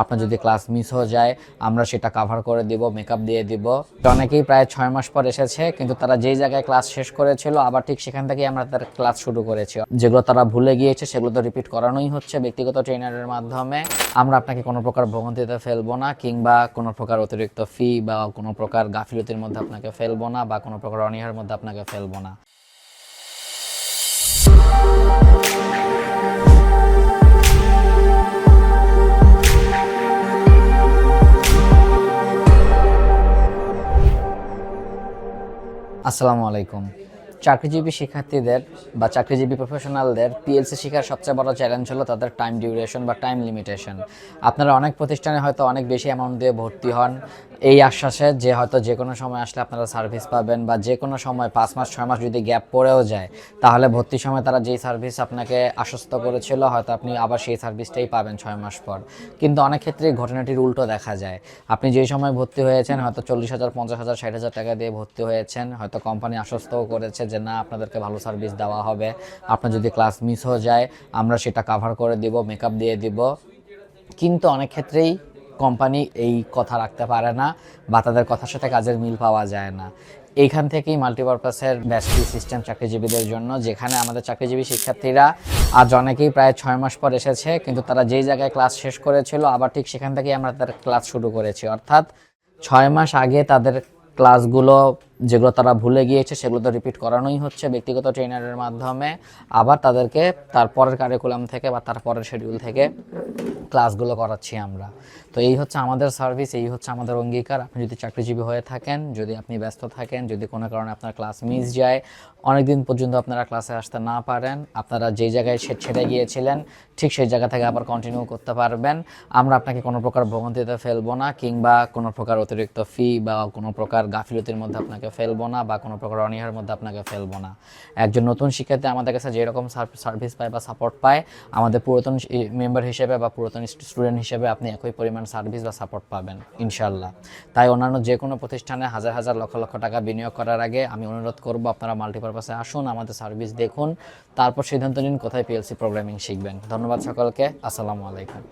আপনার যদি class miss হয়ে যায়, আমরা সেটা কাভার করে দিব মেকআপ দিয়ে দিব। তো অনেকেই প্রায় ছয় মাস পর এসেছে, কিন্তু তারা যেই জায়গায় ক্লাস শেষ করেছিল, আবার ঠিক সেখান থেকেই আমরা তাদের ক্লাস শুরু করেছি। যেগুলো তারা ভুলে গিয়েছে, সেগুলো তো রিপিট করানোই হচ্ছে ব্যক্তিগত ট্রেনারের মাধ্যমে। আমরা আপনাকে কোনো প্রকার ভ্রমন্তিতে ফেলব না, কিংবা কোনো প্রকার অতিরিক্ত ফি বা কোনো প্রকার গাফিলতির মধ্যে আপনাকে ফেলব না, বা কোনো প্রকার অনীহার মধ্যে আপনাকে ফেলব না। আসসালামু আলাইকুম। চাকরিজীবী শিক্ষার্থীদের বা চাকরিজীবী প্রফেশনালদের পিএলসি শেখার সবচেয়ে বড় চ্যালেঞ্জ হলো তাদের টাইম ডিউরেশন বা টাইম লিমিটেশন আপনারা অনেক প্রতিষ্ঠানে হয়তো অনেক বেশি অ্যামাউন্ট দিয়ে ভর্তি হন। এই আশ্বাসে যে হয়তো যে কোনো সময় আসলে আপনারা সার্ভিস পাবেন বা যে কোনো সময় পাঁচ মাস, ছয় মাস যদি গ্যাপ পড়েও যায়, তাহলে ভর্তির সময় তারা যেই সার্ভিস আপনাকে আশ্বস্ত করেছিল, হয়তো আপনি আবার সেই সার্ভিসটাই পাবেন ছয় মাস পর। কিন্তু অনেক ক্ষেত্রে ঘটনাটির উল্টো দেখা যায়। আপনি যেই সময় ভর্তি হয়েছেন, হয়তো চল্লিশ হাজার, পঞ্চাশ হাজার, ষাট হাজার টাকা দিয়ে ভর্তি হয়েছেন, হয়তো কোম্পানি আশ্বস্তও করেছে যে না, আপনাদেরকে ভালো সার্ভিস দেওয়া হবে। আপনার যদি ক্লাস মিস হয়ে যায়, আমরা সেটা কাভার করে দিব মেকআপ দিয়ে দিব। কিন্তু অনেক ক্ষেত্রেই কোম্পানি এই কথা রাখতে পারে না বা তাদের কথার সাথে কাজের মিল পাওয়া যায় না। এইখান থেকেই মাল্টিপারপাসের ব্যাচটি সিস্টেম চাকরিজীবীদের জন্য, যেখানে আমাদের চাকরিজীবী শিক্ষার্থীরা আজ অনেকেই প্রায় ছয় মাস পর এসেছে, কিন্তু তারা যেই জায়গায় ক্লাস শেষ করেছিল, আবার ঠিক সেখান থেকেই আমরা তাদের ক্লাস শুরু করেছি। অর্থাৎ ছয় মাস আগে তাদের ক্লাসগুলো যেগুলো তারা ভুলে গিয়েছে, সেগুলো তো রিপিট করানোই হচ্ছে ব্যক্তিগত ট্রেনারের মাধ্যমে। আবার তাদেরকে তারপরের কারিকুলাম থেকে বা তার পরের শিডিউল থেকে ক্লাসগুলো করাচ্ছি আমরা। তো এই হচ্ছে আমাদের সার্ভিস এই হচ্ছে আমাদের অঙ্গীকার। আপনি যদি চাকরিজীবী হয়ে থাকেন, যদি আপনি ব্যস্ত থাকেন, যদি কোনো কারণে আপনার ক্লাস মিস যায় অনেক দিন পর্যন্ত আপনারা ক্লাসে আসতে না পারেন। আপনারা যেই জায়গায় ছেড়ে গিয়েছিলেন, ঠিক সেই জায়গা থেকে আবার কন্টিনিউ করতে পারবেন। আমরা আপনাকে কোনো প্রকার ভ্রমণ দিতে ফেলব না, কিংবা কোনো প্রকার অতিরিক্ত ফি বা কোনো প্রকার গাফিলতির মধ্যে আপনাকে ফেলব না বা কোনো প্রকার অনীহার মধ্যে আপনাকে ফেলব না। একজন নতুন শিক্ষার্থী আমাদের কাছে যেরকম সার্ভিস পায় বা সাপোর্ট পায়, আমাদের পুরাতন মেম্বার হিসেবে বা পুরাতন স্টুডেন্ট হিসেবে আপনি একই পরিমাণ সার্ভিস বা সাপোর্ট পাবেন ইনশাল্লাহ তাই অন্যান্য যে কোনো প্রতিষ্ঠানে হাজার হাজার লক্ষ লক্ষ টাকা বিনিয়োগ করার আগে আমি অনুরোধ করব আপনারা মাল্টিপারপাসে আসুন, আমাদের সার্ভিস দেখুন, তারপর সিদ্ধান্ত নিন কোথায় পিএলসি প্রোগ্রামিং শিখবেন। ধন্যবাদ সকলকে, আসসালামু আলাইকুম।